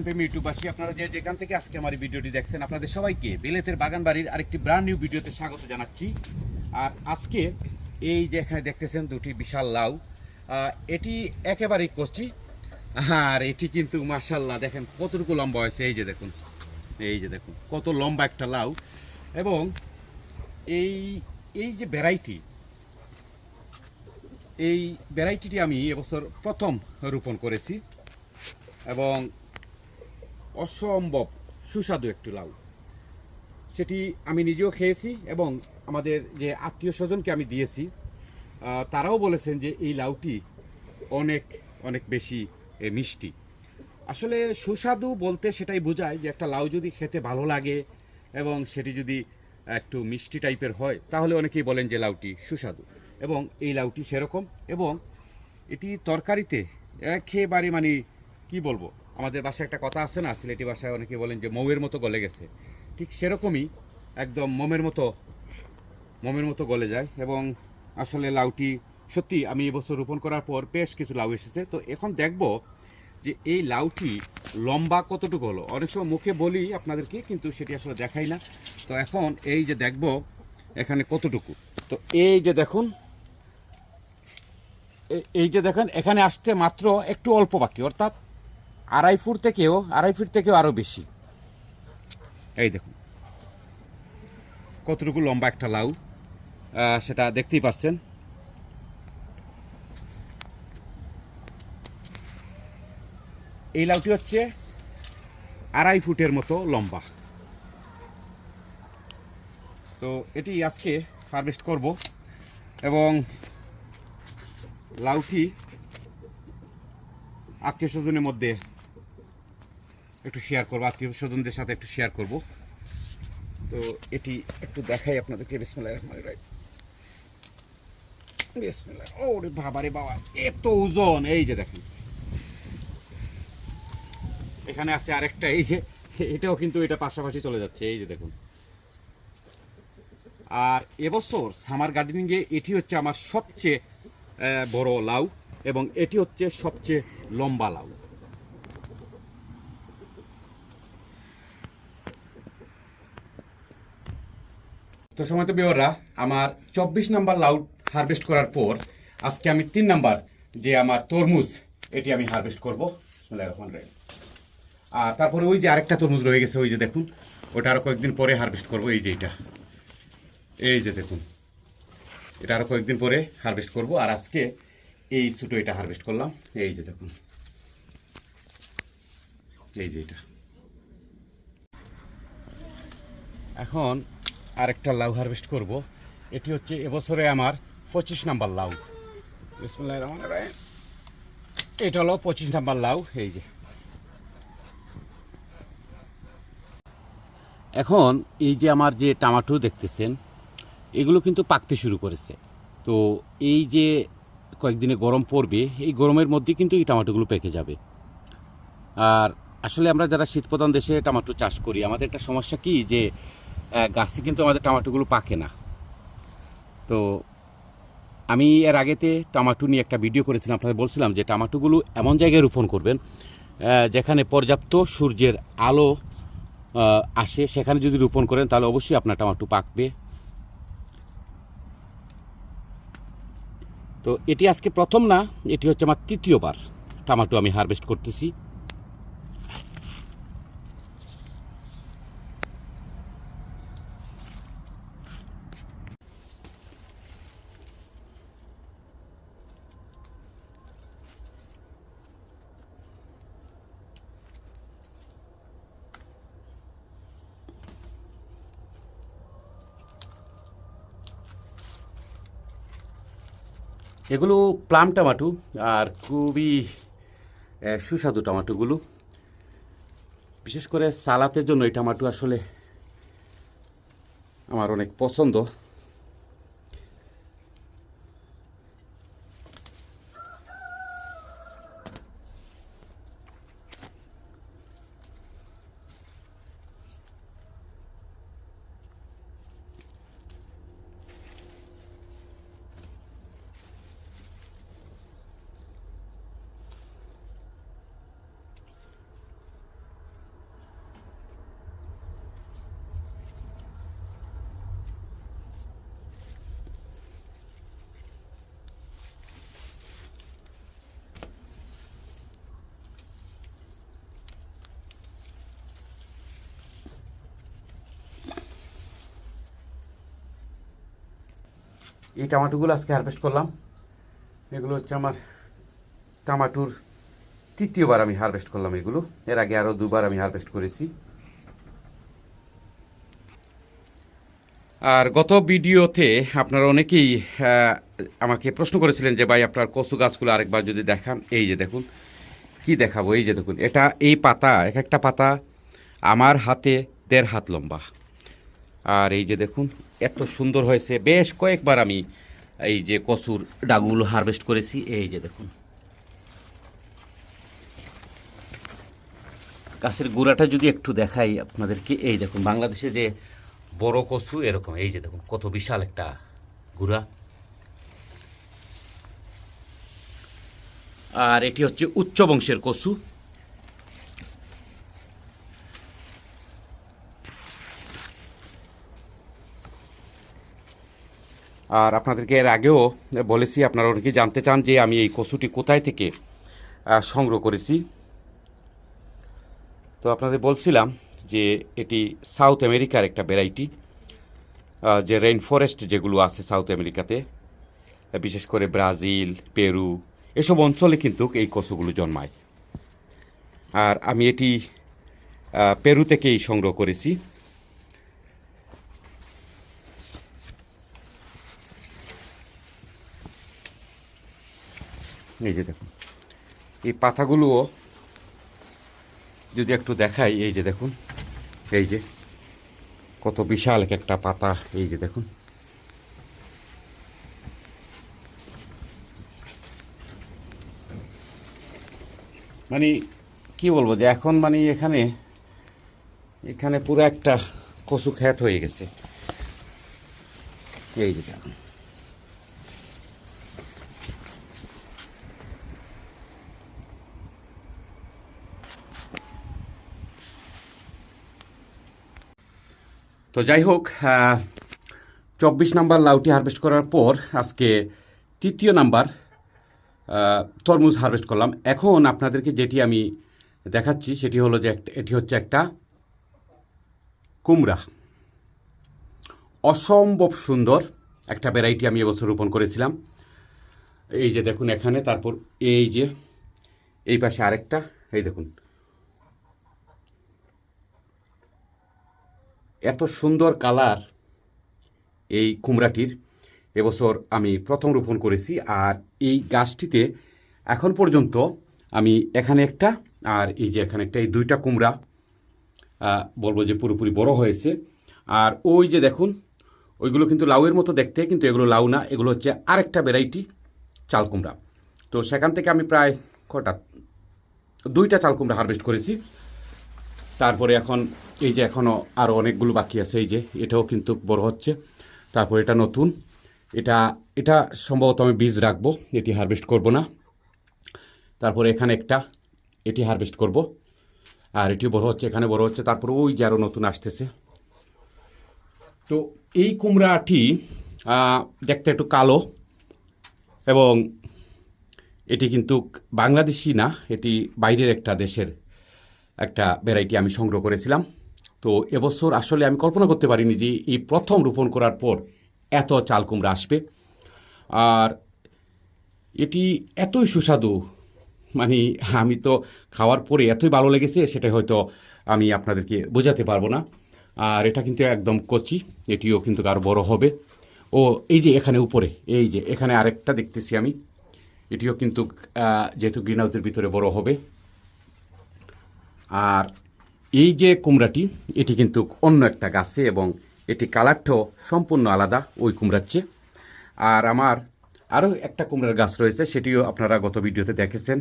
বাগান প্রেমী ইউটিউবাসী আপনারা যে যেখান থেকে আজকে আমার ভিডিওটি দেখছেন, আপনাদের সবাইকে বেলেতের বাগান বাড়ির আরেকটি ব্র্যান্ড নিউ ভিডিওতে স্বাগত জানাচ্ছি। আর আজকে এই যে এখানে দেখতেছেন দুটি বিশাল লাউ এটি একেবারেই কচি, আর এটি কিন্তু মার্শাল্লাহ দেখেন কতটুকু লম্বা হয়েছে, এই যে দেখুন, এই যে দেখুন, কত লম্বা একটা লাউ। এবং এই এই যে ভ্যারাইটি এই ভ্যারাইটিটি আমি এবছর প্রথম রোপণ করেছি। এবং অসম্ভব সুস্বাদু একটি লাউ। সেটি আমি নিজেও খেয়েছি এবং আমাদের যে আত্মীয় স্বজনকে আমি দিয়েছি তারাও বলেছেন যে এই লাউটি অনেক অনেক বেশি মিষ্টি। আসলে সুস্বাদু বলতে সেটাই বোঝায় যে একটা লাউ যদি খেতে ভালো লাগে এবং সেটি যদি একটু মিষ্টি টাইপের হয়, তাহলে অনেকেই বলেন যে লাউটি সুস্বাদু। এবং এই লাউটি সেরকম এবং এটি তরকারিতে একেবারে মানে কি বলব আমাদের বাসায় একটা কথা আছে না, সিলেটি ভাষায় অনেকে বলেন যে মৌয়ের মতো গলে গেছে। ঠিক সেরকমই একদম মোমের মতো মোমের মতো গলে যায় এবং আসলে লাউটি সত্যি আমি এবছর রোপণ করার পর বেশ কিছু লাউ এসেছে। তো এখন দেখব যে এই লাউটি লম্বা কতটুকু হলো? অনেক সময় মুখে বলি আপনাদেরকে, কিন্তু সেটি আসলে দেখাই না। তো এখন এই যে দেখব এখানে কতটুকু। তো এই যে দেখুন এই যে দেখেন, এখানে আসতে মাত্র একটু অল্প বাকি, অর্থাৎ আড়াই ফুট থেকেও, আড়াই ফিট থেকেও আরও বেশি। এই দেখুন। কতটুকু লম্বা একটা লাউ? সেটা দেখতেই পাচ্ছেন। এই লাউটি হচ্ছে আড়াই ফুটের মতো লম্বা। তো এটি আজকে হারভেস্ট করব এবং লাউটি আত্মীয় স্বজনের মধ্যে একটু শেয়ার করব, আত্মীয় স্বজনদের সাথে একটু শেয়ার করব। তো এটি একটু দেখাই আপনাদেরকে বিসমিল্লাহ রহমান রাহিম। বিসমিল্লাহ ও রে বাবা বাবা এত ওজন, এই যে দেখেন। এখানে আছে আরেকটা, এই যে, এটাও কিন্তু এটা পাশাপাশি চলে যাচ্ছে, এই যে দেখুন। আর এবছর সামার গার্ডেনিংয়ে এটি হচ্ছে আমার সবচেয়ে বড় লাউ এবং এটি হচ্ছে সবচেয়ে লম্বা লাউ। তো সময় তো আমার চব্বিশ নাম্বার লাউড হারভেস্ট করার পর আজকে আমি তিন নাম্বার যে আমার তরমুজ, এটি আমি হারভেস্ট করব। বিসমিল্লাহির রহমানির রহিম। আর তারপরে ওই যে আরেকটা তরমুজ রয়ে গেছে, ওই যে দেখুন, ওটা আরও কয়েকদিন পরে হারভেস্ট করব, এই যে এটা। এই যে দেখুন, এটা আরও কয়েকদিন পরে হারভেস্ট করব, আর আজকে এই ছোটো এটা হারভেস্ট করলাম, এই যে দেখুন, এই যে এটা। এখন আরেকটা লাউ হারভেস্ট করব। এটি হচ্ছে এবছরে আমার পঁচিশ নাম্বার লাউ। এটা হলো পঁচিশ নাম্বার লাউ, এই যে। এখন এই যে আমার যে টমাটো দেখতেছেন, এগুলো কিন্তু পাকতে শুরু করেছে। তো এই যে কয়েকদিনে গরম পড়বে, এই গরমের মধ্যে কিন্তু এই টমাটোগুলো পেকে যাবে। আর আসলে আমরা যারা শীতপ্রধান দেশে টমাটো চাষ করি, আমাদের একটা সমস্যা কি যে গাছে কিন্তু আমাদের টমাটোগুলো পাকে না। তো আমি এর আগেতে টমাটো নিয়ে একটা ভিডিও করেছিলাম, আপনাদের বলছিলাম যে টমাটোগুলো এমন জায়গায় রোপণ করবেন যেখানে পর্যাপ্ত সূর্যের আলো আসে, সেখানে যদি রোপণ করেন তাহলে অবশ্যই আপনার টমাটো পাকবে। তো এটি আজকে প্রথম না, এটি হচ্ছে আমার তৃতীয়বার টমাটো আমি হারভেস্ট করতেছি। এগুলো প্লাম টমাটো আর খুবই সুস্বাদু টমাটোগুলো। বিশেষ করে সালাতের জন্য এই টমাটো আসলে আমার অনেক পছন্দ। এই টমাটোগুলো আজকে হারভেস্ট করলাম। এগুলো হচ্ছে আমার টমাটোর তৃতীয়বার আমি হারভেস্ট করলাম এগুলো। এর আগে আরও দুবার আমি হারভেস্ট করেছি। আর গত ভিডিওতে আপনারা অনেকেই আমাকে প্রশ্ন করেছিলেন যে ভাই আপনার কচু গাছগুলো আরেকবার যদি দেখান। এই যে দেখুন, কি দেখাবো? এই যে দেখুন, এটা এই পাতা, এক একটা পাতা আমার হাতে দেড় হাত লম্বা। আর এই যে দেখুন, এত সুন্দর হয়েছে। বেশ কয়েকবার আমি এই যে কচুর ডাগুলো হারভেস্ট করেছি। এই যে দেখুন। গাছের গুঁড়াটা যদি একটু দেখাই আপনাদেরকে, এই দেখুন, বাংলাদেশে যে বড় কচু, এরকম, এই যে দেখুন, কত বিশাল একটা গুঁড়া। আর এটি হচ্ছে উচ্চ বংশের কচু। আর আপনাদেরকে এর আগেও বলেছি, আপনারা অনেকে জানতে চান যে আমি এই কচুটি কোথায় থেকে সংগ্রহ করেছি। তো আপনাদের বলছিলাম যে এটি সাউথ আমেরিকার একটা ভ্যারাইটি যে রেইন ফরেস্ট যেগুলো আছে সাউথ আমেরিকাতে, বিশেষ করে ব্রাজিল, পেরু, এসব অঞ্চলে কিন্তু এই কচুগুলো জন্মায়। আর আমি এটি পেরু থেকেই সংগ্রহ করেছি। এই যে দেখুন। এই পাতাগুলোও যদি একটু দেখাই, এই যে দেখুন, এই যে কত বিশাল এক একটা পাতা, এই যে দেখুন। মানে কি বলব যে এখন মানে এখানে এখানে পুরো একটা কচু খ্যাত হয়ে গেছে। এই যে তো যাই হোক চব্বিশ নাম্বার লাউটি হারভেস্ট করার পর আজকে তৃতীয় নাম্বার তরমুজ হারভেস্ট করলাম। এখন আপনাদেরকে যেটি আমি দেখাচ্ছি, সেটি হলো যে এটি হচ্ছে একটা কুমড়া। অসম্ভব সুন্দর একটা ভ্যারাইটি আমি এবছর রোপণ করেছিলাম। এই যে দেখুন এখানে, তারপর এই যে, এই পাশে আরেকটা, এই দেখুন। এত সুন্দর কালার এই কুমড়াটির। এবছর আমি প্রথম রোপণ করেছি আর এই গাছটিতে এখন পর্যন্ত আমি এখানে একটা আর এই যে এখানে একটা, এই দুইটা কুমড়া বলব যে পুরোপুরি বড় হয়েছে। আর ওই যে দেখুন, ওইগুলো কিন্তু লাউয়ের মতো দেখতে, কিন্তু এগুলো লাউ না, এগুলো হচ্ছে আরেকটা ভ্যারাইটি চাল কুমড়া। তো সেখান থেকে আমি প্রায় কটা, দুইটা চাল কুমড়া হারভেস্ট করেছি। তারপরে এখন এই যে এখনও আরও অনেকগুলো বাকি আছে, এই যে এটাও কিন্তু বড় হচ্ছে। তারপর এটা নতুন। এটা এটা সম্ভবত আমি বীজ রাখব, এটি হারভেস্ট করব না। তারপরে এখানে একটা, এটি হারভেস্ট করব। আর এটিও বড় হচ্ছে, এখানে বড় হচ্ছে, তারপর ওই যে আরও নতুন আসতেছে। তো এই কুমড়াটি দেখতে একটু কালো এবং এটি কিন্তু বাংলাদেশি না, এটি বাইরের একটা দেশের একটা ভ্যারাইটি আমি সংগ্রহ করেছিলাম। তো এবছর আসলে আমি কল্পনা করতে পারিনি যে এই প্রথম রোপণ করার পর এত চাল কুমড়া আসবে। আর এটি এতই সুস্বাদু মানে আমি তো খাওয়ার পরে এতই ভালো লেগেছে সেটা হয়তো আমি আপনাদেরকে বোঝাতে পারব না। আর এটা কিন্তু একদম কচি, এটিও কিন্তু আরও বড় হবে। ও, এই যে এখানে উপরে, এই যে এখানে আরেকটা দেখতেছি আমি। এটিও কিন্তু যেহেতু গ্রিন হাউসের ভিতরে বড় হবে। আর এই যে কুমড়াটি, এটি কিন্তু অন্য একটা গাছে এবং এটি কালারটাও সম্পূর্ণ আলাদা ওই কুমড়ার চেয়ে। আর আমার আরও একটা কুমড়ার গাছ রয়েছে, সেটিও আপনারা গত ভিডিওতে দেখেছেন।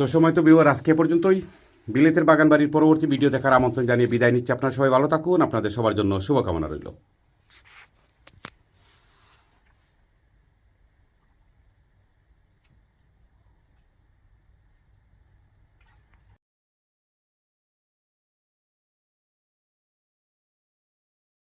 তো সময় তো বিওয়ার আজকে পর্যন্তই। বিলেতের বাগান বাড়ির পরবর্তী ভিডিও দেখার আমন্ত্রণ জানিয়ে বিদায় নিচ্ছি। আপনারা সবাই ভালো থাকুন, আপনাদের সবার জন্য শুভকামনা রইল।